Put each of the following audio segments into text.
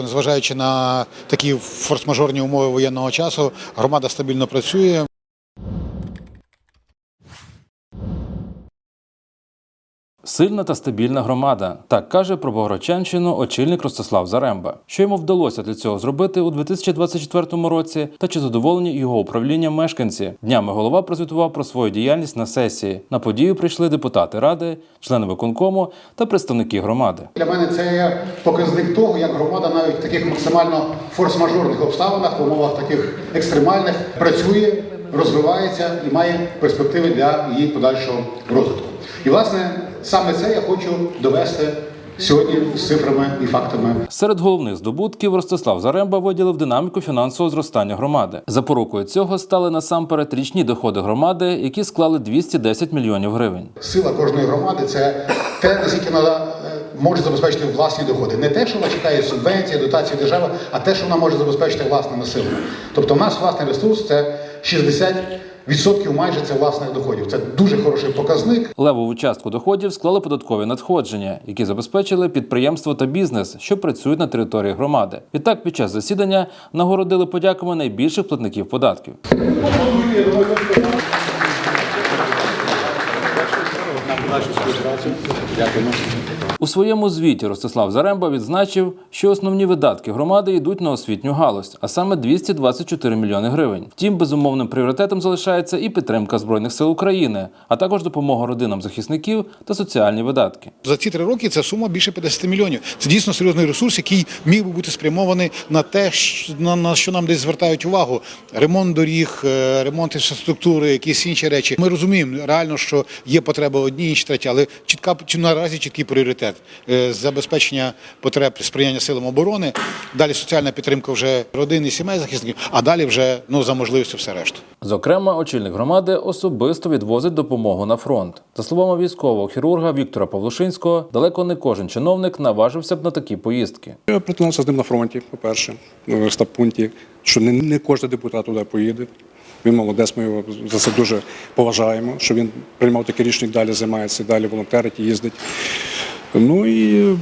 Незважаючи на такі форс-мажорні умови воєнного часу, громада стабільно працює. Сильна та стабільна громада, так каже про Богородчанщину очільник Ростислав Заремба. Що йому вдалося для цього зробити у 2024 році, та чи задоволені його управлінням мешканці? Днями голова прозвітував про свою діяльність на сесії. На подію прийшли депутати ради, члени виконкому та представники громади. Для мене це є показник того, як громада навіть в таких максимально форс-мажорних обставинах, в умовах таких екстремальних, працює, розвивається і має перспективи для її подальшого розвитку. І власне саме це я хочу довести сьогодні з цифрами і фактами Серед головних здобутків Ростислав Заремба виділив динаміку фінансового зростання громади. Запорукою цього стали насамперед річні доходи громади, які склали 210 мільйонів гривень. Сила кожної громади це те, наскільки вона е, може забезпечити власні доходи. Не те, що вона чекає субвенції, дотації держави, а те, що вона може забезпечити власними силами. Тобто, в нас власний ресурс це 60% майже це власних доходів. Це дуже хороший показник. Левову частку доходів склали податкові надходження, які забезпечили підприємство та бізнес, що працюють на території громади. Відтак, під час засідання нагородили подяками найбільших платників податків. У своєму звіті Ростислав Заремба відзначив, що основні видатки громади йдуть на освітню галузь, а саме 224 мільйони гривень. Втім, безумовним пріоритетом залишається і підтримка збройних сил України, а також допомога родинам захисників та соціальні видатки. За ці три роки це сума більше 50 мільйонів. Це дійсно серйозний ресурс, який міг би бути спрямований на те, на, що нам десь звертають увагу: ремонт доріг, е, ремонт інфраструктури, якісь інші речі. Ми розуміємо реально, що є потреба одні, інші треті, але чітка наразі чіткий пріоритет Е, забезпечення потреб сприяння силам оборони. Далі соціальна підтримка вже родин і сімей захисників, а далі вже ну за можливістю все решта. Зокрема, очільник громади особисто відвозить допомогу на фронт. За словами військового хірурга Віктора Павлушинського, далеко не кожен чиновник наважився б на такі поїздки. Я притинався з ним на фронті, по-перше, в стаб-пункті, що не, не кожен депутат туди поїде. Він молодець, ми його за це дуже поважаємо, що він приймав таке рішення, далі займається, далі волонтерить, їздить. Ну і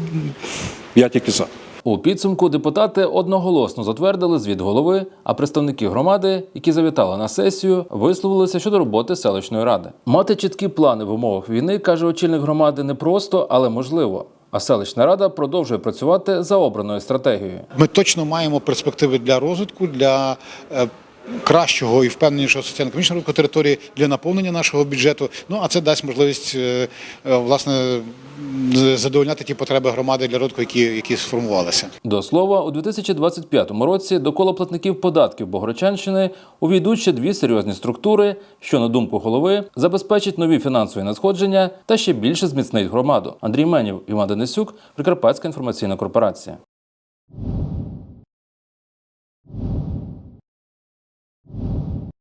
я тільки за. У підсумку депутати одноголосно затвердили звіт голови, а представники громади, які завітали на сесію, висловилися щодо роботи селищної ради. Мати чіткі плани в умовах війни, каже очільник громади, не просто, але можливо. А селищна рада продовжує працювати за обраною стратегією. Ми точно маємо перспективи для розвитку, для е, кращого і впевненішого соціально-економічного розвитку території для наповнення нашого бюджету. Ну а це дасть можливість е, е, власне задовольняти ті потреби громади для розвитку, які, які сформувалися. До слова, у 2025 році до кола платників податків Богородчанщини увійдуть ще дві серйозні структури, що, на думку голови, забезпечить нові фінансові надходження та ще більше зміцнить громаду. Андрій Менів, Іван Денисюк, Прикарпатська інформаційна корпорація.